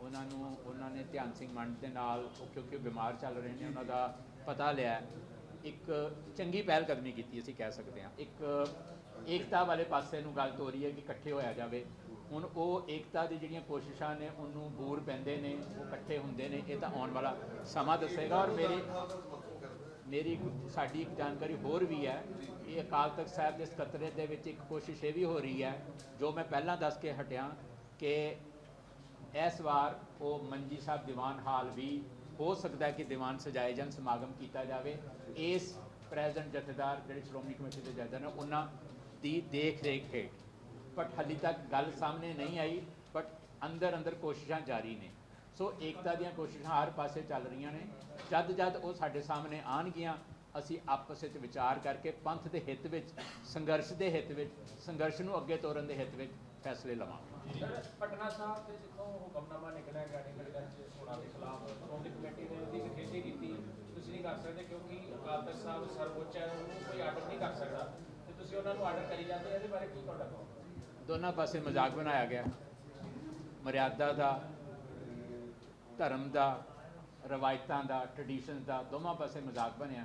ਉਹਨਾਂ ਨੂੰ ਉਹਨਾਂ ਨੇ ਧਿਆਨ ਸਿੰਘ ਮੰਡ ਦੇ ਨਾਲ ਕਿਉਂਕਿ ਬਿਮਾਰ ਚੱਲ ਰਹੇ ਨੇ ਉਹਨਾਂ ਦਾ ਪਤਾ ਲਿਆ। ਇੱਕ ਚੰਗੀ ਪਹਿਲ ਕਦਮੀ ਕੀਤੀ ਅਸੀਂ ਕਹਿ ਸਕਦੇ ਹਾਂ। ਇੱਕ ਏਕਤਾ ਵਾਲੇ ਪਾਸੇ ਨੂੰ ਗੱਲ ਤੋਰੀ ਹੈ ਕਿ ਇਕੱਠੇ ਹੋਇਆ ਜਾਵੇ। ਹੁਣ ਉਹ ਏਕਤਾ ਦੀ ਜਿਹੜੀਆਂ ਕੋਸ਼ਿਸ਼ਾਂ ਨੇ, ਉਹਨੂੰ ਬੂਰ ਪੈਂਦੇ ਨੇ, ਉਹ ਇਕੱਠੇ ਹੁੰਦੇ ਨੇ, ਇਹ ਤਾਂ ਆਉਣ ਵਾਲਾ ਸਮਾਂ ਦੱਸੇਗਾ। ਔਰ ਮੇਰੀ ਮੇਰੀ ਇੱਕ- ਸਾਡੀ ਇੱਕ ਜਾਣਕਾਰੀ ਹੋਰ ਵੀ ਹੈ ਇਹ ਅਕਾਲ ਤਖਤ ਸਾਹਿਬ ਦੇ ਸਕੱਤਰੇਤ ਦੇ ਵਿੱਚ ਇੱਕ ਕੋਸ਼ਿਸ਼ ਇਹ ਵੀ ਹੋ ਰਹੀ ਹੈ, ਜੋ ਮੈਂ ਪਹਿਲਾਂ ਦੱਸ ਕੇ ਹਟਿਆ ਕਿ ਇਸ ਵਾਰ ਉਹ ਮੰਜੀ ਸਾਹਿਬ ਦੀਵਾਨ ਹਾਲ ਵੀ ਹੋ ਸਕਦਾ ਹੈ ਕਿ ਦੀਵਾਨ ਸਜਾਏ ਜਾਣ, ਸਮਾਗਮ ਕੀਤਾ ਜਾਵੇ। ਇਸ ਪ੍ਰੈਜ਼ੀਡੈਂਟ ਜਥੇਦਾਰ ਜਿਹੜੇ ਸ਼੍ਰੋਮਣੀ ਕਮੇਟੀ ਦੇ ਜਥੇਦਾਰ ਨੇ ਉਹਨਾਂ ਦੀ ਦੇਖ ਰੇਖ ਹੇਠ। ਬਟ ਹਾਲੇ ਤੱਕ ਗੱਲ ਸਾਹਮਣੇ ਨਹੀਂ ਆਈ ਬਟ ਅੰਦਰ ਅੰਦਰ ਕੋਸ਼ਿਸ਼ਾਂ ਜਾਰੀ ਨੇ। ਸੋ ਏਕਤਾ ਦੀਆਂ ਕੋਸ਼ਿਸ਼ਾਂ ਹਰ ਪਾਸੇ ਚੱਲ ਰਹੀਆਂ ਨੇ। ਜਦ ਜਦ ਉਹ ਸਾਡੇ ਸਾਹਮਣੇ ਆਣਗੀਆਂ ਅਸੀਂ ਆਪਸ ਵਿੱਚ ਵਿਚਾਰ ਕਰਕੇ ਪੰਥ ਦੇ ਹਿੱਤ ਵਿੱਚ, ਸੰਘਰਸ਼ ਦੇ ਹਿੱਤ ਵਿੱਚ, ਸੰਘਰਸ਼ ਨੂੰ ਅੱਗੇ ਤੋਰਨ ਦੇ ਹਿੱਤ ਵਿੱਚ ਫੈਸਲੇ ਲਵਾਂਗੇ। ਪਟਨਾ ਸਾਹਿਬ ਦੇ ਜਿੱਥੋਂ ਹੁਕਮਨਾਮਾ ਨਿਕਲਿਆ ਗਿਆ ਚ ਹੋਣਾ ਦੇ ਖਿਲਾਫ ਸ਼੍ਰੋਮਣੀ ਕਮੇਟੀ ਨੇ ਉਹਦੀ ਨਿਖੇਧੀ ਕੀਤੀ। ਤੁਸੀਂ ਨਹੀਂ ਕਰ ਸਕਦੇ ਕਿਉਂਕਿ ਅਕਾਲ ਤਖਤ ਸਾਹਿਬ ਸਰਵਉੱਚ ਹੈ, ਉਹਨੂੰ ਕੋਈ ਆਰਡਰ ਨਹੀਂ ਕਰ ਸਕਦਾ। ਤੇ ਤੁਸੀਂ ਉਹਨਾਂ ਨੂੰ ਆਰਡਰ ਕਰੀ ਜਾਂਦੇ ਇਹਦੇ ਬਾਰੇ ਕੀ ਤੁਹਾਡਾ ਕਹੋ ਦੋਨਾਂ ਪਾਸੇ ਮਜ਼ਾਕ ਬਣਾਇਆ ਗਿਆ। ਮਰਿਆਦਾ ਦਾ, ਧਰਮ ਦਾ, ਰਵਾਇਤਾਂ ਦਾ ਟ੍ਰੈਡੀਸ਼ਨਸ ਦਾ, ਦੋਵਾਂ ਪਾਸੇ ਮਜ਼ਾਕ ਬਣਿਆ।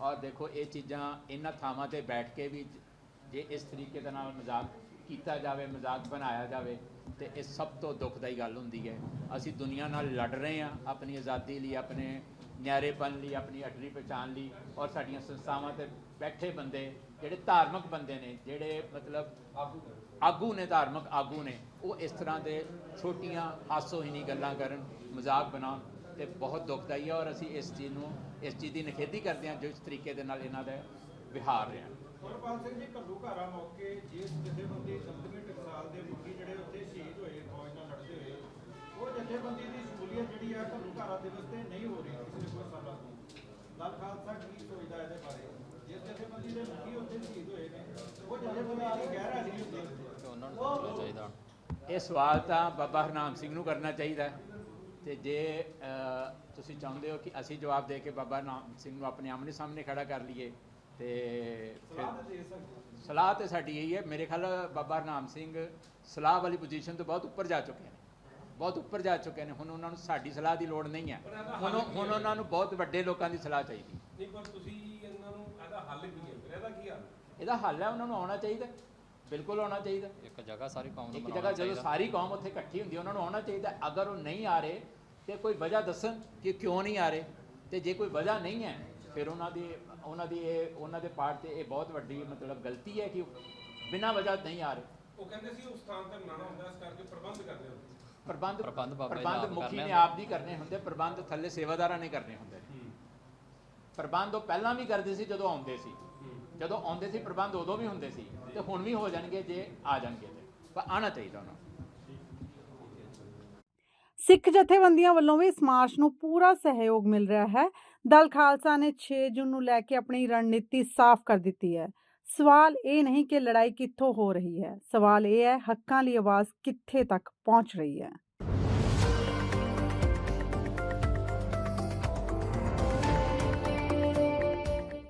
ਔਰ ਦੇਖੋ, ਇਹ ਚੀਜ਼ਾਂ ਇਹਨਾਂ ਥਾਵਾਂ ਤੇ ਬੈਠ ਕੇ ਵੀ ਜੇ ਇਸ ਤਰੀਕੇ ਦੇ ਨਾਲ ਮਜ਼ਾਕ ਕੀਤਾ ਜਾਵੇ, ਮਜ਼ਾਕ ਬਣਾਇਆ ਜਾਵੇ, ਤੇ ਇਹ ਸਭ ਤੋਂ ਦੁਖਦਾਈ ਗੱਲ ਹੁੰਦੀ ਹੈ। ਅਸੀਂ ਦੁਨੀਆ ਨਾਲ ਲੜ ਰਹੇ ਹਾਂ, ਆਪਣੀ ਆਜ਼ਾਦੀ ਲਈ, ਆਪਣੇ ਨਿਆਰੇਪਨ ਲਈ, ਆਪਣੀ ਅਟਰੀ ਪਛਾਣ ਲਈ, ਔਰ ਸਾਡੀਆਂ ਸੰਸਥਾਵਾਂ ਤੇ ਬੈਠੇ ਬੰਦੇ, ਜਿਹੜੇ ਧਾਰਮਿਕ ਬੰਦੇ ਨੇ, ਜਿਹੜੇ ਮਤਲਬ ਆਗੂ ਨੇ, ਧਾਰਮਿਕ ਆਗੂ ਨੇ, ਉਹ ਇਸ ਤਰ੍ਹਾਂ ਦੇ ਛੋਟੀਆਂ ਹਾਸੋਹੀਣੀ ਗੱਲਾਂ ਕਰਨ, ਮਜ਼ਾਕ ਬਣਾਉਣ, ਤੇ ਬਹੁਤ ਦੁਖਦਾਈ ਹੈ, ਔਰ ਅਸੀਂ ਇਸ ਚੀਜ਼ ਨੂੰ, ਇਸ ਚੀਜ਼ ਦੀ ਨਿਖੇਧੀ ਕਰਦੇ ਹਾਂ, ਜਿਸ ਤਰੀਕੇ ਦੇ ਨਾਲ ਇਹਨਾਂ ਦਾ ਵਿਹਾਰ ਰਿਹਾ। ਗੁਰਪਾਲ ਸਿੰਘ ਜੀ ਘੱਲੂ ਘਾਰਾ ਮੌਕੇ ਜਿਸ ਜਥੇਬੰਦੀ ਦਮਦਮੀ ਟਕਸਾਲ ਦੇ ਮੁਖੀ ਜਿਹੜੇ ਉੱਥੇ ਸ਼ਹੀਦ ਹੋਏ ਫੌਜ ਨਾਲ ਲੜਦੇ ਹੋਏ ਉਹ ਜਥੇਬੰਦੀ ਦੀ ਸ਼ਮੂਲੀਅਤ ਜਿਹੜੀ ਆ ਘੱਲੂ ਘਾਰਾ ਦਿਵਸ ਤੇ ਨਹੀਂ ਹੋ ਰਹੀ ਪਿਛਲੇ ਕੁਝ ਸਾਲਾਂ ਤੋਂ। ਦਲ ਖਾਲਸਾ ਕੀ ਸੋਚਦਾ ਇਹਦੇ ਬਾਰੇ। ਜਿਸ ਜਥੇਬੰਦੀ ਦੇ ਮੁਖੀ ਉੱਥੇ ਸ਼ਹੀਦ ਹੋਏ ਨੇ ਉਹ ਜਥੇਬੰਦੀ ਦੀ ਗੈਰ ਹਾਜ਼ਰੀ ਹੁੰਦੀ ਹੈ ਉੱਥੇ। ਤੇ ਉਹਨਾਂ ਨੂੰ ਸੋਚਣਾ ਚਾਹੀਦਾ ਇਹ ਸਵਾਲ ਤਾਂ ਬਾਬਾ ਹਰਨਾਮ ਸਿੰਘ ਨੂੰ ਕਰਨਾ ਚਾਹੀਦਾ। ਤੇ ਜੇ ਤੁਸੀਂ ਚਾਹੁੰਦੇ ਹੋ ਕਿ ਅਸੀਂ ਜਵਾਬ ਦੇ ਕੇ ਬਾਬਾ ਹਰਨਾਮ ਸਿੰਘ ਨੂੰ ਆਪਣੇ ਆਮਣੇ ਸਾਹਮਣੇ ਖੜਾ ਕਰ ਲਈਏ ਤੇ ਸਲਾਹ ਫਿਰ ਤਾਂ ਸਾਡੀ ਇਹੀ ਹੈ। ਮੇਰੇ ਖਿਆਲ ਬਾਬਾ ਹਰਨਾਮ ਸਿੰਘ ਸਲਾਹ ਵਾਲੀ ਪੋਜੀਸ਼ਨ ਤੋਂ ਬਹੁਤ ਉੱਪਰ ਜਾ ਚੁੱਕੇ ਨੇ। ਬਹੁਤ ਉੱਪਰ ਜਾ ਚੁੱਕੇ ਨੇ। ਹੁਣ ਉਹਨਾਂ ਨੂੰ ਸਾਡੀ ਸਲਾਹ ਦੀ ਲੋੜ ਨਹੀਂ ਹੈ। ਹੁਣ ਉਹ- ਹੁਣ ਉਹਨਾਂ ਨੂੰ ਬਹੁਤ ਵੱਡੇ ਲੋਕਾਂ ਦੀ ਸਲਾਹ ਚਾਹੀਦੀ। ਨਹੀਂ ਪਰ ਤੁਸੀਂ ਇਹਨਾਂ ਨੂੰ ਇਹਦਾ ਹੱਲ ਕੀ ਹੈ। ਫਿਰ ਇਹਦਾ ਕੀ ਹੱਲ? ਇਹਦਾ ਹੱਲ ਹੈ ਉਹਨਾਂ ਨੂੰ ਆਉਣਾ ਚਾਹੀਦਾ। ਬਿਲਕੁਲ ਆਉਣਾ ਚਾਹੀਦਾ। ਇੱਕ ਜਗ੍ਹਾ ਸਾਰੀ ਕੌਮ ਨੂੰ ਇੱਕ ਜਗ੍ਹਾ ਜਦੋਂ ਸਾਰੀ ਕੌਮ ਉੱਥੇ ਇਕੱਠੀ ਹੁੰਦੀ ਹੈ ਉਹਨਾਂ ਨੂੰ ਆਉਣਾ ਚਾਹੀਦਾ। ਅਗਰ ਉਹ ਨਹੀਂ ਆ ਰਹੇ ਤੇ ਕੋਈ ਵਜ੍ਹਾ ਦੱਸਣ ਕਿ ਕਿਉਂ ਨਹੀਂ ਆ ਰਹੇ ਤੇ ਜੇ ਕੋਈ ਵਜ੍ਹਾ ਨਹੀਂ ਹੈ ਫਿਰ ਉਹਨਾਂ ਦੀ ਉਹਨਾਂ ਦੀ ਇਹ ਉਹਨਾਂ ਦੇ ਪਾਰਟ ਤੇ ਇਹ ਬਹੁਤ ਵੱਡੀ ਮਤਲਬ ਗਲਤੀ ਹੈ ਕਿ ਬਿਨਾਂ ਵਜ੍ਹਾ ਨਹੀਂ ਆ ਰਹੇ। ਉਹ ਕਹਿੰਦੇ ਸੀ ਉਸ ਸਥਾਨ ਤੇ ਬਣਾਉਣਾ ਹੁੰਦਾ ਇਸ ਕਰਕੇ ਪ੍ਰਬੰਧ ਕਰਦੇ ਹੋ ਪ੍ਰਬੰਧ ਪ੍ਰਬੰਧ ਬਾਬਾ ਜੀ ਪ੍ਰਬੰਧ ਮੁਖੀ ਨੇ। ਆਪ ਦੀ ਕਰਨੇ ਹੁੰਦੇ ਪ੍ਰਬੰਧ ਥੱਲੇ ਸੇਵਾਦਾਰਾਂ ਨੇ ਕਰਨੇ ਹੁੰਦੇ। ਪ੍ਰਬੰਧ ਉਹ ਪਹਿਲਾਂ ਵੀ ਕਰਦੇ ਸੀ ਜਦੋਂ ਆਉਂਦੇ ਸੀ। ਜਦੋਂ ਆਉਂਦੇ ਸੀ ਪ੍ਰਬੰਧ ਉਦੋਂ ਵੀ ਹੁੰਦੇ ਸੀ ਤੇ ਹੁਣ ਵੀ ਹੋ ਜਾਣਗੇ ਜੇ ਆ ਜਾਣਗੇ ਤੇ। ਪਰ ਆਣਾ ਚਾਹੀਦਾ ਉਹਨਾਂ ਸਿੱਖ ਜਥੇਬੰਦੀਆਂ ਵੱਲੋਂ ਵੀ ਇਸ ਮਾਰਚ ਨੂੰ ਪੂਰਾ ਸਹਿਯੋਗ ਮਿਲ ਰਿਹਾ ਹੈ। ਦਲ ਖਾਲਸਾ ਨੇ 6 ਜੂਨ ਨੂੰ ਲੈ ਕੇ ਆਪਣੀ ਰਣਨੀਤੀ ਸਾਫ਼ ਕਰ ਦਿੱਤੀ ਹੈ। ਸਵਾਲ ਇਹ ਨਹੀਂ ਕਿ ਲੜਾਈ ਕਿੱਥੋਂ ਹੋ ਰਹੀ ਹੈ। ਸਵਾਲ ਇਹ ਹੈ ਹੱਕਾਂ ਲਈ ਆਵਾਜ਼ ਕਿੱਥੇ ਤੱਕ ਪਹੁੰਚ ਰਹੀ ਹੈ।